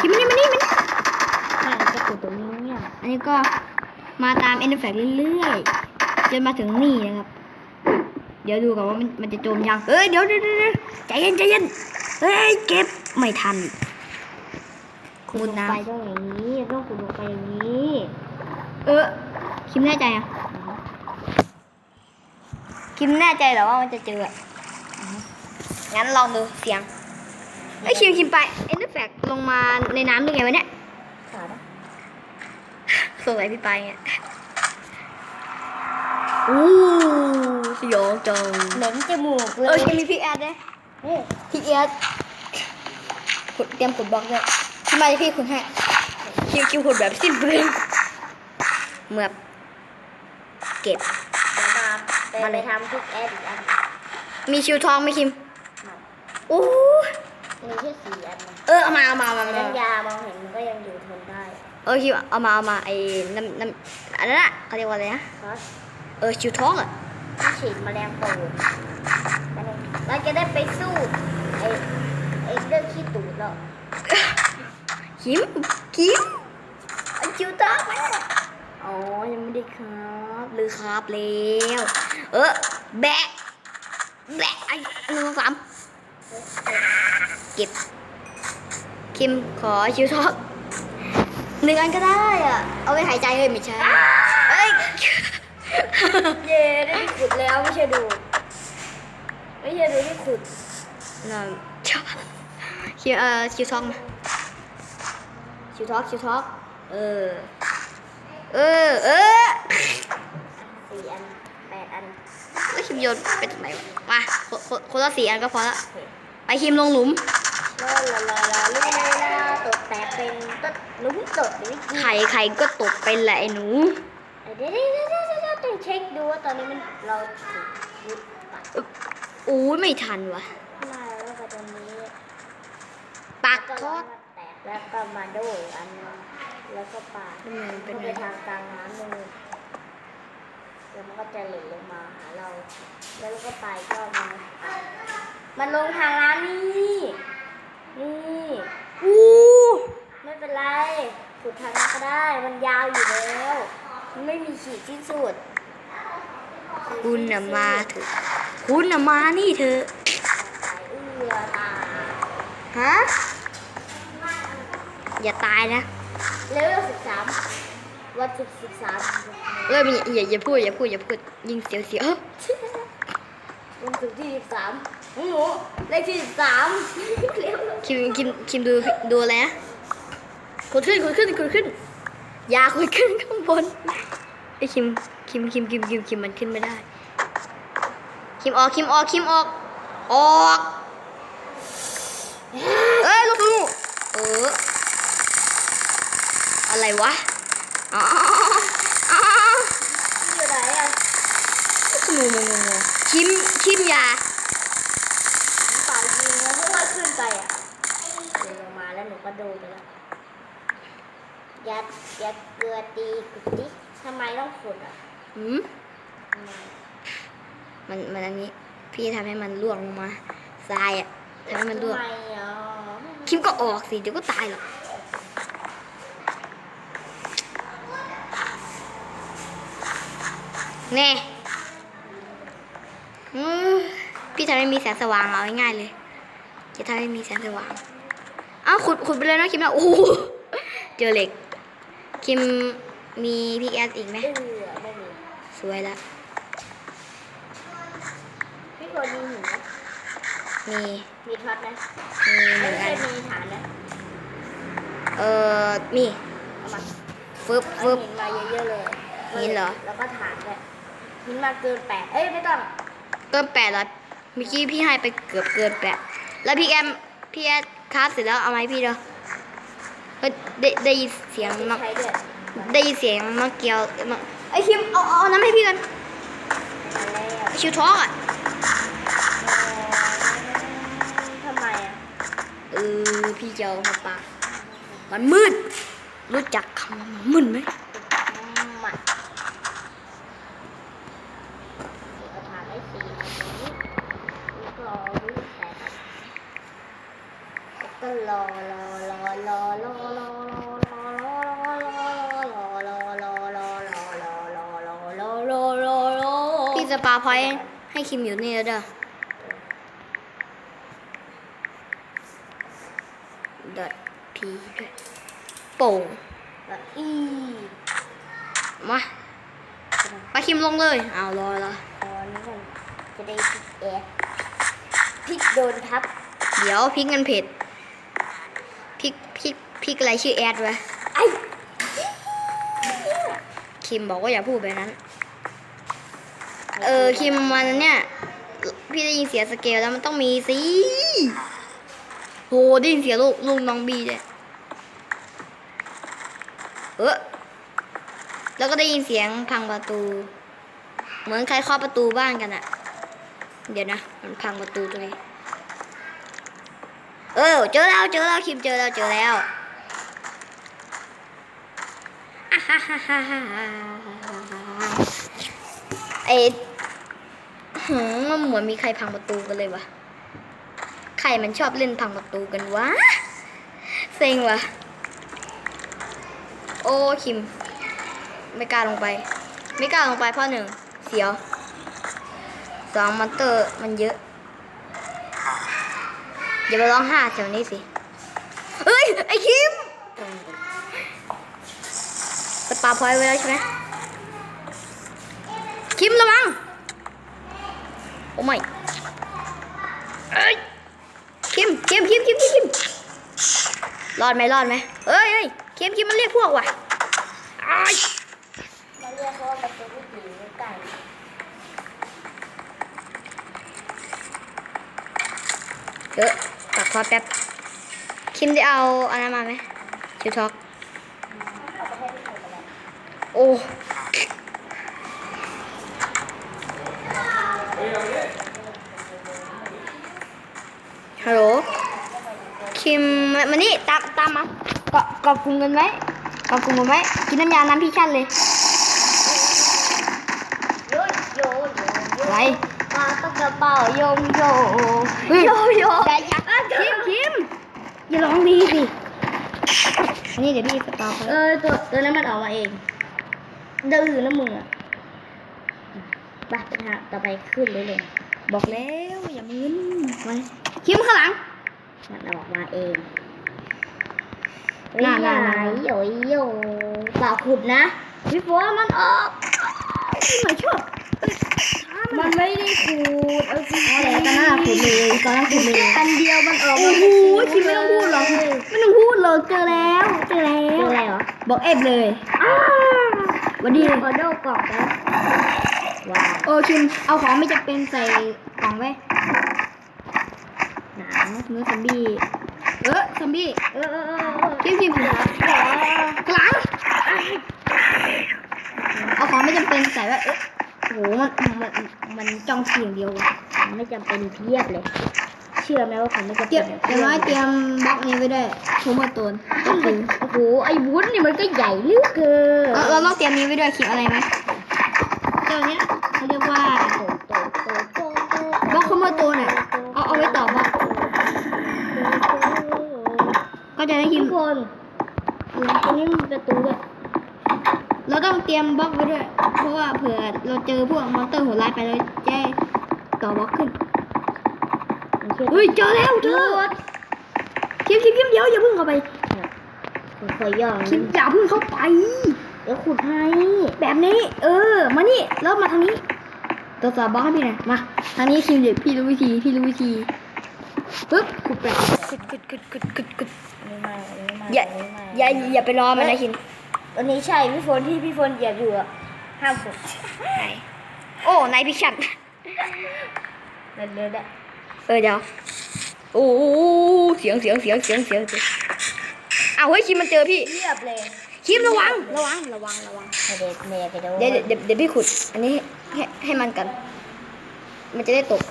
คิมมานี่มานี่มานี่ไม่จะกดตรงนี้เนี่ยอันนี้ก็มาตามเอ็นแฟกเรื่อยๆจนมาถึงนี่นะครับ เดี๋ยวดูก่อนว่ามันมันจะจมยังเอ้ยเดี๋ยวเดี๋ยวเดี๋ยวเดี๋ยวใจเย็นใจเย็นเฮ้ยเก็บไม่ทันขุดลงไปต้องอย่างนี้ต้องขุดลงไปอย่างนี้ เออคิมแน่ใจอะคิมแน่ใจเหรอว่ามันจะเจออะงั้นลองดูเสียงไอ้ยคิมคิมไปเอ็ นแฟกลงมาในน้ำได้ไงวะเนี่ยขาดนะสงสัยพี่ไปไงอู้สยองจังเหม็นจมูกเลเออยคิมมีพี่แอดด้วยนี่พี่แอดขุดเตรียมขุดบล็อกด้วยทำไมพี่ขุดให้คิมคิมขุดแบบสิ้นเปลืองเหมือบเก็บเดี๋ยวมาไปมาเลยทำทุกแอดอีกอันมีชิวทองไหมคิมโอ้ มีแค่สี่อันนะเออเอามาเอามาเอามาเอาน้ำมายามองเห็นมันก็ยังอยู่ทนได้เออคิมเอามาเอามาไอ้น้ำน้ำอันนั้นอะเขาเรียกว่าอะไรนะเพราะเออชิวทองอะถ้าฉีดแมลงปูดเราจะได้ไปสู้ไอ้ไอ้เรื่องขี้ตูดแล้วคิมคิมเอาชิวทองมาอ๋อยังไม่ได้ครับหรือครับแล้วเออแบะแบะไอ้หนึ่งสองสาม เก็บ คิมขอชิวทอกหนึ่งอันก็ได้อะ เอาไปหายใจเลยไม่ใช่เอ้ย เย่ได้ที่ขุดแล้วไม่ใช่ดู ไม่ใช่ดูที่ขุดน่าชอบคิวเอ่อชิวทอกมาชิวทอกชิวทอกเออ เออ เออสี่อันแปดอันแล้วคิมโยนไปตรงไหนวะ มาคนคนคนละสี่อันก็พอละโอเคไปคิมลงหลุม ลาลาลาลาลูกลาตกแต่เป็นต้นลุ้มตดหรือกี่ไข่ไข่ก็ตกไปแหละไอ้หนูเดี๋ยวเดี๋ยวเดี๋ยวเดี๋ยวเดี๋ยวต้องเช็คดูว่าตอนนี้มันเราถูกยึดปากอู้ยไม่ทันวะมาแล้วก็ตอนนี้ปากก็ทอดแตกแล้วก็มาโดยอันนึงแล้วก็ปาดทำไมมันเป็เป็นนไงไปทางกลางน้ำเลยแล้วมันก็จะหล่นลงมาหาเรา แล้วเราก็ไปก็มันมันลงทางน้ำนี่ นี่อู้ไม่เป็นไรขุดทางนั้นก็ได้ มันยาวอยู่แล้วมันไม่มีขีดสิ้นสุด คุณน่ะมาเถอะคุณน่ะมานี่เถอะตายเอื้อตายฮะอย่าตายนะเลเวลสิบสามวันสิบสิบสามเอ้ยอย่าอย่าอย่าพูดอย่าพูดอย่าพูดยิงเสียวเสียววันสุดที่สิบสามหนู เลขที่สิบสามเร็วคิมคิมคิมดูดูอะไรนะขุดขึ้นขุดขึ้นขุดขึ้นอย่าขุดขึ้นข้างบนไอ้คิมคิมคิมคิมคิมคิมมันขึ้นไม่ได้ คิมออกคิมออกคิมออกออกเอ้ยลูกหนูเอออะไรวะอ๋ออ๋ออยู่ไหนอะงูงูงูงูคิมคิมอยาเปล่าจริงนะเพราะว่า ขึ้นไปอะเดินลงมาแล้วหนูก็โดนไปแล้ว ยัดยัดเกลือตีกุฏิทำไมต้องขุดอะหืมทำไมมันมันอันนี้ พี่ทำให้มันล่วงลงมาทรายอะทำให้มันล่วง ทำไมอะคิมก็ออกสิเดี๋ยวก็ตายหรอกแน่อืมพี่ทำให้มีแสงสว่างเอาง่ายๆเลย จะทำให้มีแสงสว่างเอ้าขุดขุดไปเลยนะคิมนะโอ้โหเจอเหล็ก คิมมีพิกแอสอีกไหมเออไม่มีสวยแล้วพี่คนมีหินไหมมีมีท็อตไหมมีหไม่นึ่งใช่อันมีฐานนะเออมีเอามาฟึบเอาฟึบ หินมาเยอะๆเลยหินเหรอ แล้วก็ฐานด้วยหินมาเกินแปดเอ้ยไม่ต้องเกินแปดแล้วเมื่อกี้พี่ให้ไปเกือบเกินแปด แล้วพี่แอมพี่แอดคราฟเสร็จแล้วเอาไหมาให้พี่เด้อเฮ้ยได้ได้ยินเสียงมะใช้ด้วยได้ยินเสียงมะเกียวมะไอคิมเอาเอาเอาน้ำให้พี่กันมาแล้วไอชิวท้องอะทำไมอะเออพี่จะเอามาปามันมืด รู้จักคำว่ามันมืดไหม็รอรอรอรอรอรอพี่จะปาพอยให้คิมอยู่นี่แล้วเด้อเด็ดพีด้วโป่งอีมาปาคิมลงเลยเอารอละตอนนี้จะได้พิกเอพิกโดนทับ เดี๋ยวพิกเงินเผ็ด พริกพริกอะไรชื่อแอดวะไอ้คิมบอกว่าอย่าพูดแบบนั้น เออคิมมันเนี่ย พี่ได้ยินเสียงสเกลแล้วมันต้องมีสิโหได้ยินเสียงลูกลูกน้องบีด้วยเออแล้วก็ได้ยินเสียงพังประตู เหมือนใครเคาะประตูบ้านกันอะเดี๋ยวนะ มันพังประตูตรงนี้ เออ เจอแล้ว เจอแล้วคิมเจอแล้วเจอแล้วอ่า ฮ่าฮ่าฮ่าฮ่าเอ็ดหืมมันเหมือนมีใครพังประตูกันเลยวะใครมันชอบเล่นพังประตูกันวะเซ็งวะโอ้คิม ไม่กล้าลงไป ไม่กล้าลงไปเพราะหนึ่งเสียวสองมอนเตอร์มันเยอะอย่าไปร้องห้าแถวนี้สิเฮ้ยไอคิม สปาพอยต์ไว้แล้วใช่ไหมคิมระวัง โอ้ไม่เอ้ยคิมคิมคิมคิมคิมคิมรอดไหมรอดไหมเอ้ยเอ้ยคิมคิมมันเรียกพวกว่ะอ้ายมาเรียกเขาว่าประตูผู้หญิงไก่เยอะตัดคอแป๊บคิมได้เอาอันนั้นมาไหมชิวท็อก เอาไปให้พี่คนไปแล้ว โอ้ฮัลโหลคิมมามานี่ตามตามมาเกาะเกาะกลุ่มกันไว้เกาะกลุ่มกันไว้กินน้ำยาน้ำพี่ชั่นเลยโยโยโยโยอะไรปลาปลากระเป๋าโยมโยเฮ้ยโยโยใจยักคิมคิมอย่าร้องดีสินี่เดี๋ยวพี่สตาร์เออตัวตัวนั้นมันออกมาเอง ดื้อนะมึงอะไปไปทางต่อไปขึ้นเลยเลยบอกแล้วอย่ามึนไว้คิมข้างหลังมันออกมาเองน่าไหน่าน่าโยโยเปล่าขุดนะพี่ฟัวมันออกที่ไม่ชอบมันไม่ได้ขูดเอาสิอะไรกันหน้าขุดเลยตอนนั้นขุดเลยอันเดียวมันออกโอ้โหคิมไม่ต้องพูดหรอกไม่ต้องพูดหรอกเจอแล้ว เจอแล้เจอวอะไรเหรอบอกเอฟเลยอ้า วันดีขอโดกรอบแล้วว้าวโอ้คิมเอาของไม่จะเป็นใส่กล่องไว้หนาวเนื้อซอมบี้เออซอมบี้เออเออเออเออคิมคิมข้างหลังเอาของไม่จำเป็นใส่ไว้เอ๊ะโหมันมันมันจ้องเพียงเดียวว่ะไม่จำเป็นเพียบเลยเชื่อไหมว่าผมไม่จำเตรีเป็ยมนเตรียมไว้เตรียมบล็อกนี้ไว้ด้วยโทรมาโตนก็คือโอ้โหไอ้วุ้นนี่มันก็ใหญ่เหลือเกินเราเราต้องเตรียมนี้ไว้ด้วยคลิปอะไรไหมเจ้าเนี้ยเขาเรียกว่าโตโตโตโตโตบล็อกโคโมโตเนี่ยเอาเอาไว้ต่อบล็อกก็จะได้ยิทุนกคนตรงนี้มีประตูด้วยเราต้องเตรียมบล็อกไว้ด้วย เพราะว่าเผื่อเราเจอพวกมอนสเตอร์โหดร้ายไปเราจะได้ต่อบล็อกขึ้น เฮ้ยเจอแล้วเจอคิมคิมคิมเดี๋ยวอย่าเพิ่งเข้าไปผมเคยย่องคิมอย่าเพิ่งเข้าไปเดี๋ยวขุดให้แบบนี้ เออ มานี่แล้วมาทางนี้ตัวต่อบล็อกให้พี่หน่อยมาทางนี้คิมเดี๋ยวพี่รู้วิธีพี่รู้วิธีปึ๊บขุดแบบขุดขุดขุดขุดขุดขุดไม่ไม่ไม่ไม่อย่าอย่าอย่าไปรอมันนะคิมวันนี้ใช่พี่ฝนที่พี่ฝนเหยียบอยู่อะห้ามขุดไหนโอ้นายพิชัดเดินเดินได้ เออเดี๋ยวโอ้โหเสียงเสียงเสียงเสียงเสียงเสียงอ้าวเฮ้ยคิมมันเจอพี่เรียบเลยคิมระวังระวังระวังระวังให้เด็กเมย์ไปดูเดี๋ยวเดี๋ยวเดี๋ยวพี่ขุด อันนี้ให้ให้มันกัน มันจะได้ตก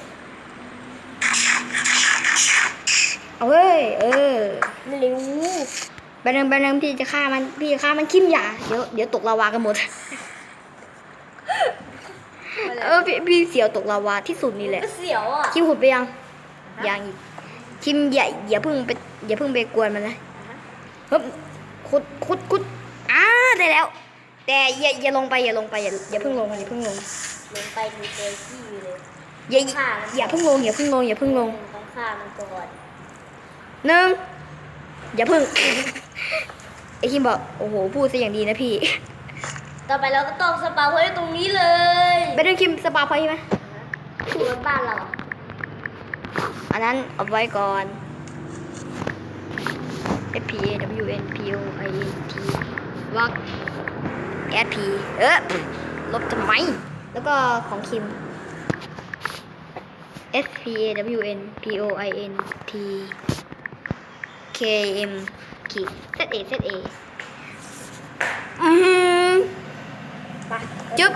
เอาเว้ยเออเร็วแบนงแบนงพี่จะฆ่ามันพี่จะฆ่ามันคิมอย่าเดี๋ยวเดี๋ยวตกลาวากันหมดเออพี่พี่เสียวตกลาวาที่สุดนี่แหละก็เสียวอะคิมขุดไปยัง ยังอีกคิมอย่าอย่าเพิ่งไปอย่าเพิ่งไปกวนมันนะอะฮะฮึบขุดขุดขุดอ่าได้แล้ว แต่อย่าอย่าลงไปอย่าลงไปอย่าอย่าเพิ่งลงอย่าเพิ่งลงลงไปดูเจอขี้อยู่เลยอย่าฆ่ามันอย่าเพิ่งลงอย่าเพิ่งลงอย่าเพิ่งลงต้องฆ่ามันก่อนหนึ่งอย่าเพิ่งไอคิมบอกโอ้โหพูดซะอย่างดีนะพี่ ต่อไปเราก็ต้องสปาไว้ตรงนี้เลยไปดูคิมสปาพอยต์ไหมคือรถบ้านเรา อันนั้นเอาไว้ก่อน F P A W N P O I N T วักแอพีเออลบทำไม แล้วก็ของคิม S P A W N P O I N T K M ขีด Z A Z A อืมจึ๊บ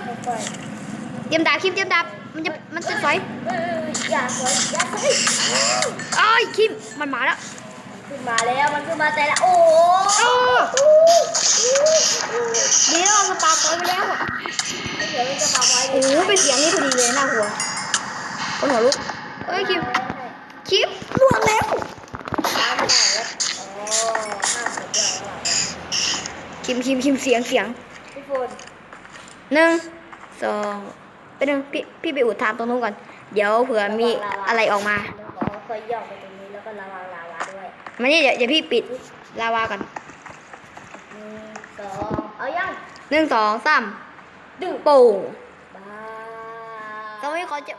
เตรียมดาบคิมเตรียมดาบ มันจะมันจะสอยเอ้ยอย่าสวยอย่าสวยเอ้ยคิมมันมาแล้วขึ้นมาแล้วมันขึ้นมาแต่ละโอ้เออดีแล้วเอาสปาพอยต์ไปแล้วอะเดี๋ยวเราจะมาไว้โอ้โหเป็นเสียงนี่พอดีเลยน่าหัวคนหัวลุกเอ้ยคิมคิมล่วงแล้วน้ำไม่ได้แล้วโอ้ห้ามสุดยอดแล้วคิมคิมคิมเสียงเสียงทุกคนหนึ่งสอง ไปหนึ่งพี่พี่ไปอุดทางตรงนู้นก่อน เดี๋ยวเผื่อมีอะไรออกมาแล้วก็ค่อยย่องไปตรงนี้แล้วก็ระวังลาวาด้วยมานี่เดี๋ยวเดี๋ยวพี่ปิดลาวาก่อนหนึ่งสองเอายังหนึ่งสองสามดึงโป่งบ้าตอนนี้ขอจะ